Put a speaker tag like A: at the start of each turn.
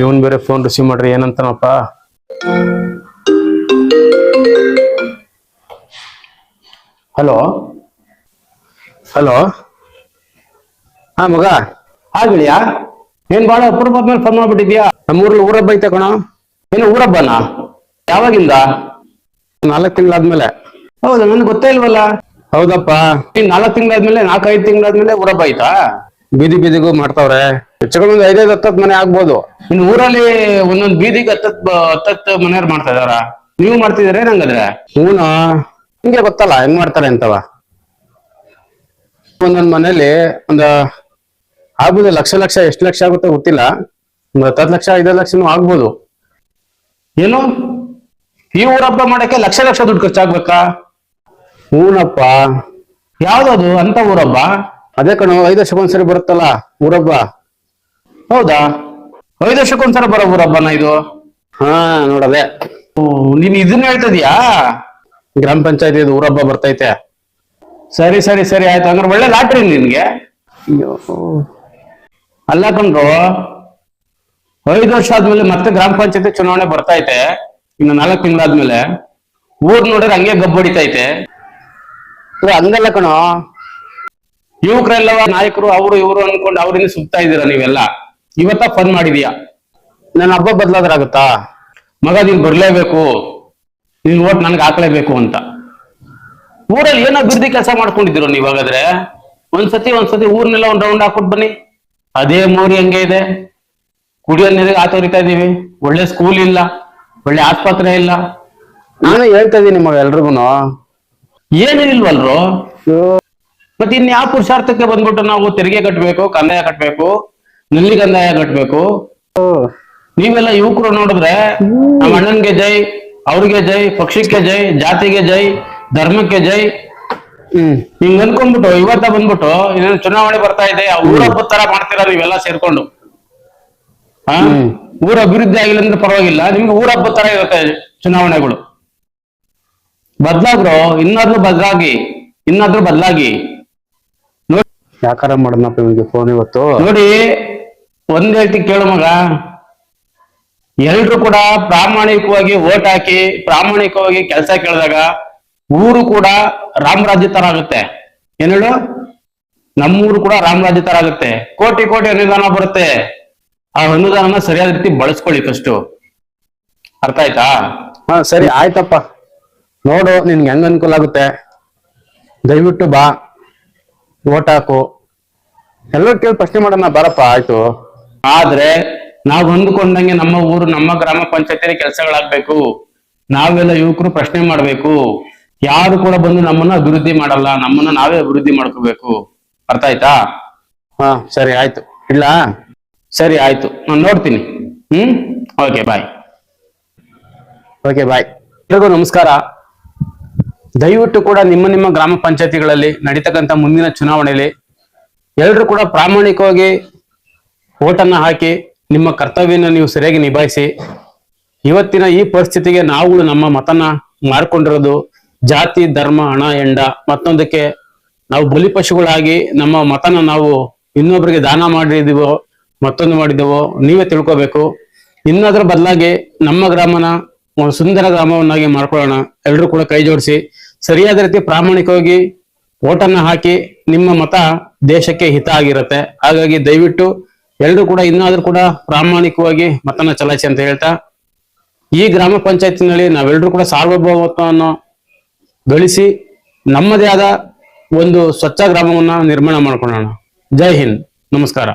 A: ಇವನ್ ಬೇರೆ phone receive ಮಾಡ್ರಿ ಏನಂತಾನಪ್ಪ? Hello hello ಹಾ ಮಗ. ಆಗ್ಲಿಯಾ ಏನ್ ಬಾಳ ಅಪರೂಪ ಮೇಲೆ ಫೋನ್ ಮಾಡ್ಬಿಟ್ಟಿದ್ಯಾ? ನಮ್ಮೂರಲ್ಲಿ ಊರಬ್ಬ ಐತೆ ಕಣ. ಏನು ಊರಬ್ಬನಾ? ಯಾವಾಗಿಂದ? ನಾಲ್ಕು ತಿಂಗಳಾದ್ಮೇಲೆ. ಹೌದಾ ನನ್ಗೆ ಗೊತ್ತೇ ಇಲ್ವಲ್ಲ? ಹೌದಪ್ಪ. ಈ ನಾಲ್ಕು ತಿಂಗಳಾದ್ಮೇಲೆ ನಾಲ್ಕೈದು ತಿಂಗಳಾದ್ಮೇಲೆ ಊರಬ್ಬ ಆಯ್ತಾ ಬೀದಿ ಬೀದಿಗೂ ಮಾಡ್ತಾವ್ರೆ. ಹೆಚ್ಚುಗಳು ಒಂದು ಐದೈದು ಹತ್ತತ್ತು ಮನೆ ಆಗ್ಬೋದು. ಇನ್ ಊರಲ್ಲಿ ಒಂದೊಂದ್ ಬೀದಿಗೆ ಹತ್ತತ್ ಹತ್ತತ್ತು ಮನೆಯವ್ರು ಮಾಡ್ತಾ ಇದಾರ? ನೀವು ಮಾಡ್ತಿದಾರೆ ನಂಗಂದ್ರೆ ಹೂನ? ನಿಮ್ಗೆ ಗೊತ್ತಲ್ಲ ಹೆಂಗ್ ಮಾಡ್ತಾರೆ ಅಂತವ. ಒಂದೊಂದ್ ಮನೇಲಿ ಒಂದ ಆಗ್ಬೋದು ಲಕ್ಷ ಲಕ್ಷ ಎಷ್ಟು ಲಕ್ಷ ಆಗುತ್ತೆ ಗೊತ್ತಿಲ್ಲ. ಒಂದ್ ಹತ್ತತ್ತು ಲಕ್ಷ ಐದೈದು ಲಕ್ಷನೂ ಆಗ್ಬೋದು. ಏನು? ಈ ಊರಬ್ಬ ಮಾಡಕ್ಕೆ ಲಕ್ಷ ಲಕ್ಷ ದುಡ್ಡು ಖರ್ಚಾಗ್ಬೇಕಾ? ಹೂನಪ್ಪ. ಯಾವ್ದದು? ಅಂತ ಊರಬ್ಬ ಅದೇ ಕಣೋ ಐದು ವರ್ಷಕ್ಕೊಂದ್ಸರಿ ಬರುತ್ತಲ್ಲ ಊರಬ್ಬ? ಹೌದಾ? ಐದು ವರ್ಷಕ್ಕೊಂದ್ಸರಿ ಬರೋ ಊರಬ್ಬನ ಇದು? ಹಾ ನೋಡದೆ. ನೀನ್ ಇದನ್ನ ಹೇಳ್ತಿದ್ಯಾ? ಗ್ರಾಮ ಪಂಚಾಯತಿ ಊರಬ್ಬ ಬರ್ತೈತೆ. ಸರಿ ಸರಿ ಸರಿ ಆಯ್ತು. ಹಂಗಾರೆ ಒಳ್ಳೆ ಲಾಟ್ರಿ ನಿನ್ಗೆ. ಅಲ್ಲ ಕಣ್ರು ಐದು ವರ್ಷ ಆದ್ಮೇಲೆ ಮತ್ತೆ ಗ್ರಾಮ ಪಂಚಾಯತಿ ಚುನಾವಣೆ ಬರ್ತೈತೆ. ಇನ್ನು ನಾಲ್ಕು ತಿಂಗಳಾದ್ಮೇಲೆ ಊರ್ ನೋಡಿದ್ರೆ ಹಂಗೆ ಗಬ್ಬಡಿತೈತೆ ಹಂಗಲ್ಲ ಕಣೋ. ಯುವಕರೆಲ್ಲವ ನಾಯಕರು ಅವರು ಇವರು ಅನ್ಕೊಂಡು ಅವರಿಂದ ಸುತ್ತಾ ಇದೀರ ನೀವೆಲ್ಲ? ಇವತ್ತ ಫನ್ ಮಾಡಿದೀಯಾ? ನನ್ನ ಹಬ್ಬ ಬದಲಾದ್ರಾಗುತ್ತಾ? ಮಗ ನೀನ್ ಬರ್ಲೇಬೇಕು. ನೀನ್ ಓಟ್ ನನ್ಗೆ ಹಾಕ್ಲೇಬೇಕು ಅಂತ. ಊರಲ್ಲಿ ಏನೋ ಅಭಿವೃದ್ಧಿ ಕೆಲಸ ಮಾಡ್ಕೊಂಡಿದ್ದೀರೋ ನೀವ್ ಹಾಗಾದ್ರೆ? ಒಂದ್ಸತಿ ಒಂದ್ಸತಿ ಊರ್ನೆಲ್ಲ ಒಂದ್ ರೌಂಡ್ ಹಾಕ್ಬಿಟ್ ಬನ್ನಿ. ಅದೇ ಮೋರಿ ಹಂಗೆ ಇದೆ. ಕುಡಿಯೋ ನೀರಿಗೆ ಆತೋರಿತಾ ಇದೀವಿ ಒಳ್ಳೆ ಸ್ಕೂಲ್ ಇಲ್ಲ ಒಳ್ಳೆ ಆಸ್ಪತ್ರೆ ಇಲ್ಲ. ನಾನು ಹೇಳ್ತಾ ಇದೀನಿ ನಿಮ್ಮ ಎಲ್ರಿಗೂ ಏನು ಇಲ್ವಲ್ರು ಮತ್ತೆ ಇನ್ ಯಾವ ಪುರುಷಾರ್ಥಕ್ಕೆ ಬಂದ್ಬಿಟ್ಟು ನಾವು ತೆರಿಗೆ ಕಟ್ಟಬೇಕು ಕಂದಾಯ ಕಟ್ಟಬೇಕು ನಲ್ಲಿ ಕಂದಾಯ ಕಟ್ಟಬೇಕು ನೀವೆಲ್ಲ ಯುವಕರು ನೋಡಿದ್ರೆ ನಮ್ಮ ಅಣ್ಣನ್ಗೆ ಜೈ ಅವ್ರಿಗೆ ಜೈ ಪಕ್ಷಕ್ಕೆ ಜೈ ಜಾತಿಗೆ ಜೈ ಧರ್ಮಕ್ಕೆ ಜೈ. ಹ್ಮ್. ಹಿಂಗ್ ಅನ್ಕೊಂಡ್ಬಿಟ್ಟು ಇವತ್ತ ಬಂದ್ಬಿಟ್ಟು ಇನ್ನೇನು ಚುನಾವಣೆ ಬರ್ತಾ ಇದೆ ಆ ಊರ ಹಬ್ಬದ್ ತರ ಮಾಡ್ತೀರಾ ನೀವೆಲ್ಲ ಸೇರ್ಕೊಂಡು? ಹಾ? ಊರ ಅಭಿವೃದ್ಧಿ ಆಗಿಲ್ಲ ಅಂದ್ರೆ ಪರವಾಗಿಲ್ಲ ನಿಮ್ಗೆ ಊರ ತರ ಇರುತ್ತೆ ಚುನಾವಣೆಗಳು. ಬದ್ಲಾದ್ರು ಇನ್ನಾದ್ರೂ ಬದಲಾಗಿ ಇನ್ನಾದ್ರೂ ಬದ್ಲಾಗಿ.
B: ಯಾಕಾರ ಮಾಡೋಣಪ್ಪ ಇವನಿಗೆ ಫೋನ್ ಇವತ್ತು.
A: ನೋಡಿ ಒಂದ್ ಹೇಳ್ತಿ ಕೇಳು ಮಗ. ಎಲ್ರು ಕೂಡ ಪ್ರಾಮಾಣಿಕವಾಗಿ ಓಟ್ ಹಾಕಿ ಪ್ರಾಮಾಣಿಕವಾಗಿ ಕೆಲಸ ಕೇಳಿದಾಗ ಊರು ಕೂಡ ರಾಮರಾಜ್ಯ ತರ ಆಗುತ್ತೆ. ಏನ್ ಹೇಳು? ನಮ್ಮೂರು ಕೂಡ ರಾಮರಾಜ್ಯ ತರ ಆಗುತ್ತೆ. ಕೋಟಿ ಕೋಟಿ ಅನುದಾನ ಬರುತ್ತೆ. ಆ ಅನುದಾನನ ಸರಿಯಾದ ರೀತಿ ಬಳಸ್ಕೊಳ್ಳಿ ಫಸ್ಟ್ ಅರ್ಥ ಆಯ್ತಾ?
B: ಹಾ ಸರಿ ಆಯ್ತಪ್ಪ. ನೋಡು ನಿನ್ಗೆ ಹೆಂಗ್ ಅನುಕೂಲ ಆಗುತ್ತೆ. ದಯವಿಟ್ಟು ಬಾ. ಓಟ್ ಹಾಕು. ಎಲ್ಲರೂ ಕೇಳಿ ಪ್ರಶ್ನೆ ಮಾಡೋಣ, ಬರಪ್ಪ, ಆಯ್ತು.
A: ಆದ್ರೆ, ನಾವ್ ಹೊಂದ್ಕೊಂಡಂಗೆ ನಮ್ಮ ಊರು, ನಮ್ಮ ಗ್ರಾಮ ಪಂಚಾಯತಿ ಕೆಲಸಗಳಾಗ್ಬೇಕು. ನಾವೆಲ್ಲ ಯುವಕರು ಪ್ರಶ್ನೆ ಮಾಡ್ಬೇಕು. ಯಾರು ಕೂಡ ಬಂದು ನಮ್ಮನ್ನ ಅಭಿವೃದ್ಧಿ ಮಾಡಲ್ಲ, ನಮ್ಮನ್ನ ನಾವೇ ಅಭಿವೃದ್ಧಿ ಮಾಡ್ಕೋಬೇಕು. ಅರ್ಥ ಆಯ್ತಾ?
B: ಹಾ, ಸರಿ, ಆಯ್ತು. ಇಲ್ಲ?
A: ಸರಿ, ಆಯ್ತು. ನಾನು ನೋಡ್ತೀನಿ. ಹ್ಮ್? ಓಕೆ ಬಾಯ್
B: ಓಕೆ ಬಾಯ್
A: ಎಲ್ರಿಗೂ ನಮಸ್ಕಾರ. ದಯವಿಟ್ಟು ಕೂಡ ನಿಮ್ಮ ನಿಮ್ಮ ಗ್ರಾಮ ಪಂಚಾಯತಿಗಳಲ್ಲಿ ನಡೀತಕ್ಕಂಥ ಮುಂದಿನ ಚುನಾವಣೆಯಲ್ಲಿ ಎಲ್ಲರೂ ಕೂಡ ಪ್ರಾಮಾಣಿಕವಾಗಿ ಓಟನ್ನು ಹಾಕಿ ನಿಮ್ಮ ಕರ್ತವ್ಯನ ನೀವು ಸರಿಯಾಗಿ ನಿಭಾಯಿಸಿ. ಇವತ್ತಿನ ಈ ಪರಿಸ್ಥಿತಿಗೆ ನಾವುಗಳು ನಮ್ಮ ಮತನ ಮಾರ್ಕೊಂಡಿರೋದು ಜಾತಿ, ಧರ್ಮ, ಹಣ ಎಂಡ ಮತ್ತೊಂದಕ್ಕೆ ನಾವು ಬಲಿಪಶುಗಳಾಗಿ ನಮ್ಮ ಮತನ ನಾವು ಇನ್ನೊಬ್ಬರಿಗೆ ದಾನ ಮಾಡಿದೀವೋ, ಮತ್ತೊಂದು ಮಾಡಿದೆವೋ, ನೀವೇ ತಿಳ್ಕೋಬೇಕು. ಇನ್ನಾದ್ರ ಬದಲಾಗಿ ನಮ್ಮ ಗ್ರಾಮನ ಒಂದು ಸುಂದರ ಗ್ರಾಮವನ್ನಾಗಿ ಮಾಡ್ಕೊಳ್ಳೋಣ. ಎಲ್ಲರೂ ಕೂಡ ಕೈ ಜೋಡಿಸಿ. ಸರಿಯಾದ ರೀತಿ ಪ್ರಾಮಾಣಿಕವಾಗಿ ಓಟನ್ನ ಹಾಕಿ ನಿಮ್ಮ ಮತ ದೇಶಕ್ಕೆ ಹಿತ ಆಗಿರುತ್ತೆ. ಹಾಗಾಗಿ ದಯವಿಟ್ಟು ಎಲ್ಲರೂ ಕೂಡ ಇನ್ನಾದ್ರೂ ಕೂಡ ಪ್ರಾಮಾಣಿಕವಾಗಿ ಮತನ ಚಲಾಯಿಸಿ ಅಂತ ಹೇಳ್ತಾ, ಈ ಗ್ರಾಮ ಪಂಚಾಯತಿನಲ್ಲಿ ನಾವೆಲ್ಲರೂ ಕೂಡ ಸಾರ್ವಭೌಮತ್ವವನ್ನು ಗಳಿಸಿ ನಮ್ಮದೇ ಆದ ಒಂದು ಸ್ವಚ್ಛ ಗ್ರಾಮವನ್ನ ನಿರ್ಮಾಣ ಮಾಡ್ಕೊಳ್ಳೋಣ. ಜೈ ಹಿಂದ್. ನಮಸ್ಕಾರ.